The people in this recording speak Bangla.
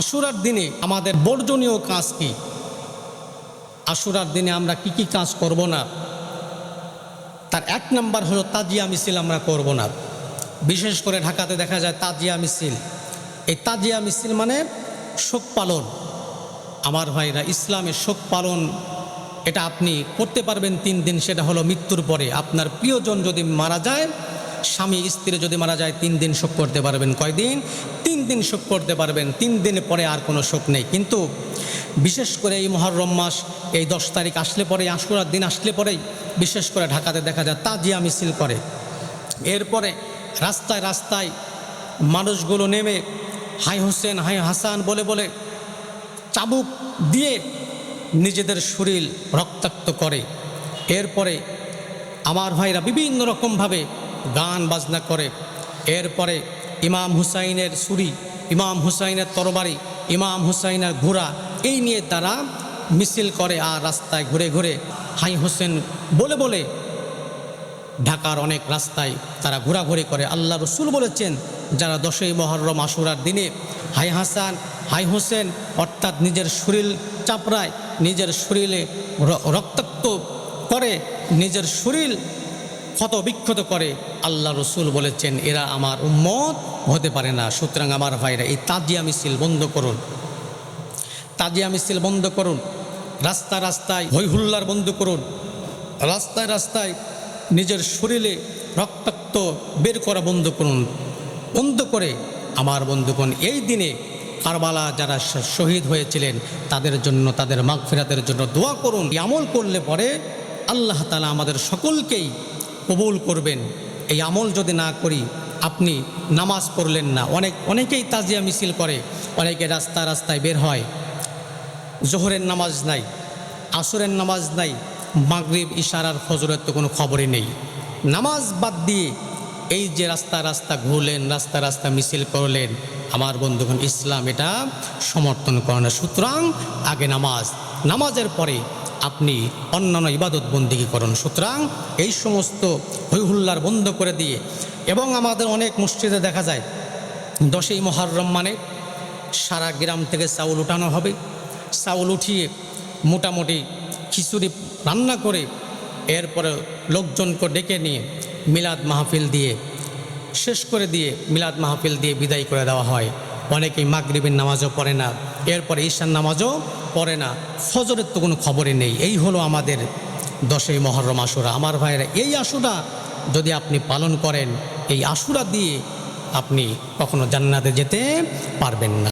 আশুরার দিনে আমাদের বর্জনীয় কাজ কি? আশুরার দিনে আমরা কি কি কাজ করব না? তার এক নাম্বার হলো তাজিয়া মিছিল আমরা করব না। বিশেষ করে ঢাকাতে দেখা যায় তাজিয়া মিছিল। এই তাজিয়া মিছিল মানে শোক পালন। আমার ভাইরা, ইসলামের শোক পালন এটা আপনি করতে পারবেন তিন দিন, সেটা হলো মৃত্যুর পরে। আপনার প্রিয়জন যদি মারা যায় স্বামী স্ত্রী যদি মারা যায়, তিন দিন শোক করতে পারবেন। কয়দিন? তিন দিন শোক করতে পারবেন। তিন দিন পরে আর কোনো শোক নেই। কিন্তু বিশেষ করে এই মহরম মাস, এই দশ তারিখ আসলে পরে আশুরার দিন আসলে পরেই বিশেষ করে ঢাকাতে দেখা যায়, তাজিয়া মিছিল করে। এরপরে রাস্তায় রাস্তায় মানুষগুলো নেমে হাই হোসেন, হাই হাসান বলে বলে চাবুক দিয়ে নিজেদের শরীর রক্তাক্ত করে। এরপরে আমার ভাইরা বিভিন্ন রকমভাবে গান বাজনা করে। এরপরে ইমাম হুসাইনের সুরি ইমাম হুসাইনের তরবারি, ইমাম হুসাইনের ঘোড়া, এই নিয়ে তারা মিছিল করে আর রাস্তায় ঘুরে ঘুরে। হাই হোসেন বলে বলে ঢাকার অনেক রাস্তায় তারা ঘোরাঘুরি করে। আল্লাহ রসুল বলেছেন, যারা দশই মহরম আশুরার দিনে হাই হাসান, হাই হোসেন অর্থাৎ নিজের শরীর চাপড়ায়, নিজের শরীরে রক্তাক্ত করে, নিজের শরীর ক্ষত বিক্ষত করে। আল্লাহ রসুল বলেছেন, এরা আমার উম্মত হতে পারে না। সুতরাং আমার ভাইরা, এই তাজিয়া মিছিল বন্ধ করুন। তাজিয়া মিছিল বন্ধ করুন। রাস্তা রাস্তায় হৈহুল্লার বন্ধ করুন। রাস্তায় রাস্তায় নিজের শরীরে রক্তাক্ত বের করা বন্ধ করুন। বন্ধ করে আমার বন্ধুগণ, এই দিনে কারবালা যারা শহীদ হয়েছিলেন, তাদের জন্য, তাদের মাগফিরাতের জন্য দোয়া করুন। আমল করলে পরে আল্লাহ তালা আমাদের সকলকেই কবুল করবেন। এই আমল যদি না করি, আপনি নামাজ পড়লেন না। অনেক, অনেকেই তাজিয়া মিছিল করে, অনেকে রাস্তা রাস্তায় বের হয়। জোহরের নামাজ নাই, আসরের নামাজ নাই, মাগরিব ইশারার ফজরের তো কোনো খবরই নেই। নামাজ বাদ দিয়ে এই যে রাস্তা রাস্তা ঘুরলেন, রাস্তা রাস্তা মিছিল করলেন, আমার বন্ধুগণ, ইসলাম এটা সমর্থন করে না। সুতরাং আগে নামাজ, নামাজের পরে আপনি অন্যান্য ইবাদত বন্দিগি করুন। সুতরাং এই সমস্ত হৈহুল্লার বন্ধ করে দিয়ে এবং আমাদের অনেক মসজিদে দেখা যায়, দশই মহরম মানে সারা গ্রাম থেকে চাউল উঠানো হবে। চাউল উঠিয়ে মোটামুটি খিচুড়ি রান্না করে এরপরে লোকজনকে ডেকে নিয়ে মিলাদ মাহফিল দিয়ে, শেষ করে দিয়ে মিলাদ মাহফিল দিয়ে বিদায় করে দেওয়া হয়। অনেকেই মাগরিবের নামাজও পড়ে না, এরপরে ঈশান নামাজও পড়ে না, ফজরের তো কোনো খবরই নেই। এই হলো আমাদের দশই মহরম আশুরা। আমার ভাইয়েরা, এই আশুরা যদি আপনি পালন করেন, এই আশুরা দিয়ে আপনি কখনো জান্নাতে যেতে পারবেন না।